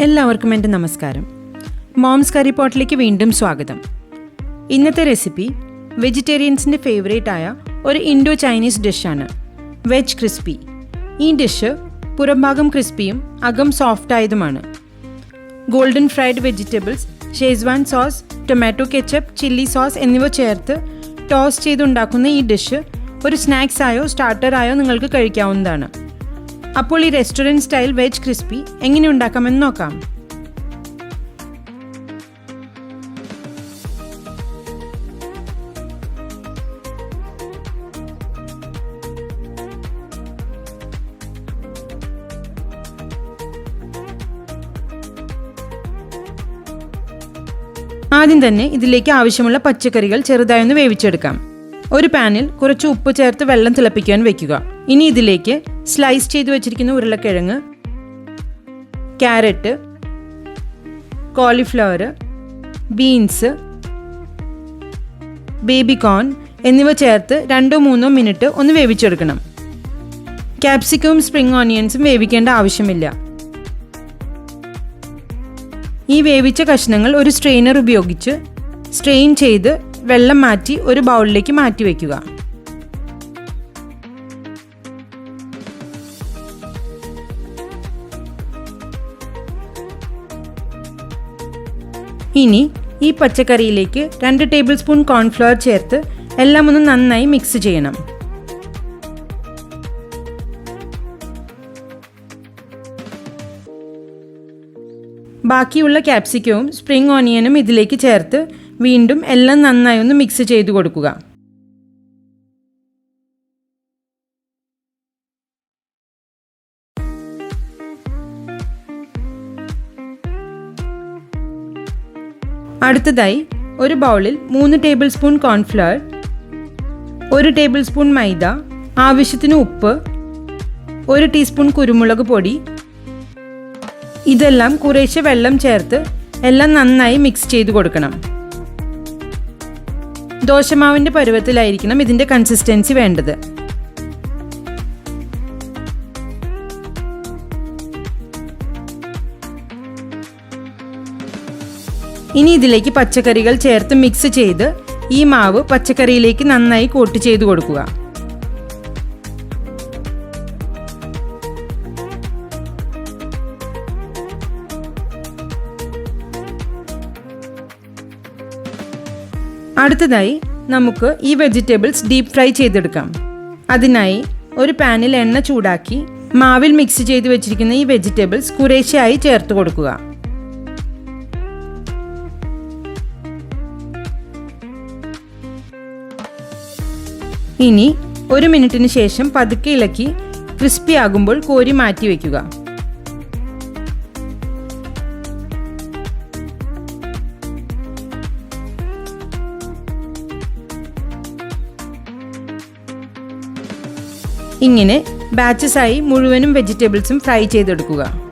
എല്ലാവർക്കും എന്റെ നമസ്കാരം. മോംസ് കറി പോട്ടിലേക്ക് വീണ്ടും സ്വാഗതം. ഇന്നത്തെ റെസിപ്പി വെജിറ്റേറിയൻസിന്റെ ഫേവറേറ്റ് ആയ ഒരു ഇൻഡോ ചൈനീസ് ഡിഷാണ്. Veg crispy. ഈ ഡിഷ് പുറംഭാഗം ക്രിസ്പിയും അകം soft ആയതുമാണ്. Golden fried vegetables Schezwan sauce tomato ketchup chilli sauce എന്നിവ ചേർത്ത് ടോസ് ചെയ്തുണ്ടാക്കുന്ന ഈ ഡിഷ് ഒരു സ്നാക്സ് സ്റ്റാർട്ടറായോ നിങ്ങൾക്ക് കഴിക്കാവുന്നതാണ്. അപ്പോൾ ഈ റെസ്റ്റോറന്റ് സ്റ്റൈൽ വെജ് ക്രിസ്പി എങ്ങനെ ഉണ്ടാക്കാമെന്ന് നോക്കാം. ആദ്യം തന്നെ ഇതിലേക്ക് ആവശ്യമുള്ള പച്ചക്കറികൾ ചെറുതായി ഒന്ന് വേവിച്ചെടുക്കാം. ഒരു പാനിൽ കുറച്ച് ഉപ്പ് ചേർത്ത് വെള്ളം തിളപ്പിക്കാൻ വെക്കുക. ഇനി ഇതിലേക്ക് സ്ലൈസ് ചെയ്ത് വെച്ചിരിക്കുന്ന ഉരുളക്കിഴങ്ങ് carrot cauliflower beans baby corn എന്നിവ ചേർത്ത് രണ്ടോ മൂന്നോ മിനിറ്റ് ഒന്ന് വേവിച്ചെടുക്കണം. ക്യാപ്സിക്കവും സ്പ്രിംഗ് ഓണിയൻസും വേവിക്കേണ്ട ആവശ്യമില്ല. ഈ വേവിച്ച കഷ്ണങ്ങൾ ഒരു സ്ട്രെയിനർ ഉപയോഗിച്ച് സ്ട്രെയിൻ ചെയ്ത് വെള്ളം മാറ്റി ഒരു ബൗളിലേക്ക് മാറ്റി വയ്ക്കുക ഇനി ഈ പച്ചക്കറിയിലേക്ക് രണ്ട് ടേബിൾ സ്പൂൺ കോൺഫ്ലവർ ചേർത്ത് എല്ലാം ഒന്ന് നന്നായി മിക്സ് ചെയ്യണം. ബാക്കിയുള്ള ക്യാപ്സിക്കവും സ്പ്രിംഗ് ഓണിയനും ഇതിലേക്ക് ചേർത്ത് വീണ്ടും എല്ലാം നന്നായി ഒന്ന് മിക്സ് ചെയ്ത് കൊടുക്കുക. അടുത്തതായി ഒരു ബൗളിൽ മൂന്ന് ടേബിൾ സ്പൂൺ കോൺഫ്ലവർ ഒരു ടേബിൾ സ്പൂൺ മൈദ ആവശ്യത്തിന് ഉപ്പ് ഒരു ടീസ്പൂൺ കുരുമുളക് പൊടി. ഇതെല്ലാം കുറേശ്ശെ വെള്ളം ചേർത്ത് എല്ലാം നന്നായി മിക്സ് ചെയ്ത് കൊടുക്കണം. ദോശമാവിന്റെ പരുവത്തിലായിരിക്കണം ഇതിന്റെ കൺസിസ്റ്റൻസി വേണ്ടത്. ഇനി ഇതിലേക്ക് പച്ചക്കറികൾ ചേർത്ത് മിക്സ് ചെയ്ത് ഈ മാവ് പച്ചക്കറിയിലേക്ക് നന്നായി കോട്ട് ചെയ്ത് കൊടുക്കുക. അടുത്തതായി നമുക്ക് ഈ വെജിറ്റബിൾസ് ഡീപ് ഫ്രൈ ചെയ്തെടുക്കാം. അതിനായി ഒരു പാനിൽ എണ്ണ ചൂടാക്കി മാവിൽ മിക്സ് ചെയ്ത് വെച്ചിരിക്കുന്ന ഈ വെജിറ്റബിൾസ് കുറേശ്ശെയായി ചേർത്ത് കൊടുക്കുക. ഇനി ഒരു മിനിറ്റിന് ശേഷം പതുക്കെ ഇളക്കി ക്രിസ്പി ആകുമ്പോൾ കോരി മാറ്റി വയ്ക്കുക ഇങ്ങനെ ബാച്ചസായി മുഴുവനും വെജിറ്റബിൾസും ഫ്രൈ ചെയ്തെടുക്കുക.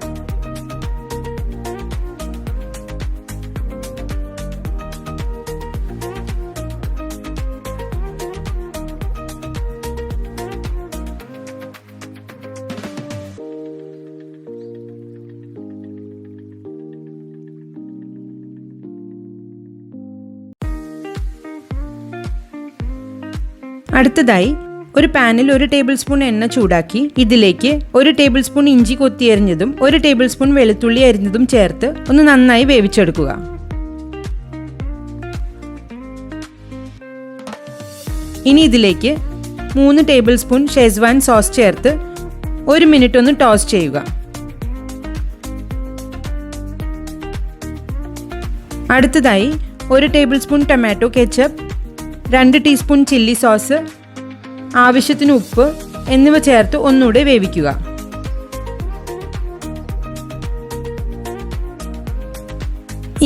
അടുത്തതായി ഒരു പാനിൽ ഒരു ടേബിൾ സ്പൂൺ എണ്ണ ചൂടാക്കി ഇതിലേക്ക് ഒരു ടേബിൾ സ്പൂൺ ഇഞ്ചി കൊത്തി അരിഞ്ഞതും ഒരു ടേബിൾ സ്പൂൺ വെളുത്തുള്ളി അരിഞ്ഞതും ചേർത്ത് ഒന്ന് നന്നായി വേവിച്ചെടുക്കുക. ഇനി ഇതിലേക്ക് മൂന്ന് ടേബിൾ സ്പൂൺ ഷെസ്വാൻ സോസ് ചേർത്ത് ഒരു മിനിറ്റ് ഒന്ന് ടോസ് ചെയ്യുക. അടുത്തതായി ഒരു ടേബിൾ സ്പൂൺ ടൊമാറ്റോ കെച്ചപ്പ് രണ്ട് ടീസ്പൂൺ ചില്ലി സോസ് ആവശ്യത്തിന് ഉപ്പ് എന്നിവ ചേർത്ത് ഒന്നുകൂടെ വേവിക്കുക.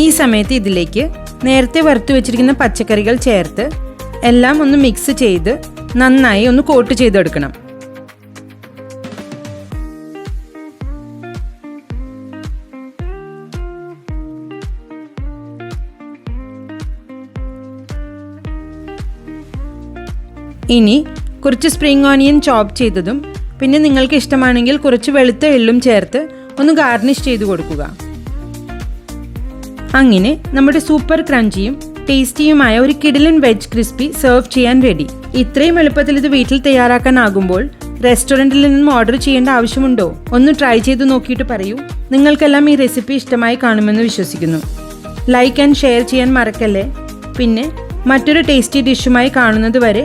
ഈ സമയത്ത് ഇതിലേക്ക് നേരത്തെ വറുത്തു വെച്ചിരിക്കുന്ന പച്ചക്കറികൾ ചേർത്ത് എല്ലാം ഒന്ന് മിക്സ് ചെയ്ത് നന്നായി ഒന്ന് കോട്ട് ചെയ്തെടുക്കണം. ഇനി കുറച്ച് സ്പ്രിംഗ് ഓണിയൻ ചോപ്പ് ചെയ്തതും പിന്നെ നിങ്ങൾക്ക് ഇഷ്ടമാണെങ്കിൽ കുറച്ച് വെളുത്ത എള്ളും ചേർത്ത് ഒന്ന് ഗാർണിഷ് ചെയ്ത് കൊടുക്കുക. അങ്ങനെ നമ്മുടെ സൂപ്പർ ക്രഞ്ചിയും ടേസ്റ്റിയുമായ ഒരു കിഡിലൻ വെജ് ക്രിസ്പി സെർവ് ചെയ്യാൻ റെഡി ഇത്രയും എളുപ്പത്തിൽ ഇത് വീട്ടിൽ തയ്യാറാക്കാനാകുമ്പോൾ റെസ്റ്റോറന്റിൽ നിന്നും ഓർഡർ ചെയ്യേണ്ട ആവശ്യമുണ്ടോ? ഒന്ന് ട്രൈ ചെയ്ത് നോക്കിയിട്ട് പറയൂ. നിങ്ങൾക്കെല്ലാം ഈ റെസിപ്പി ഇഷ്ടമായി കാണുമെന്ന് വിശ്വസിക്കുന്നു. ലൈക്ക് ആൻഡ് ഷെയർ ചെയ്യാൻ മറക്കല്ലേ? പിന്നെ മറ്റൊരു ടേസ്റ്റി ഡിഷുമായി കാണുന്നത് വരെ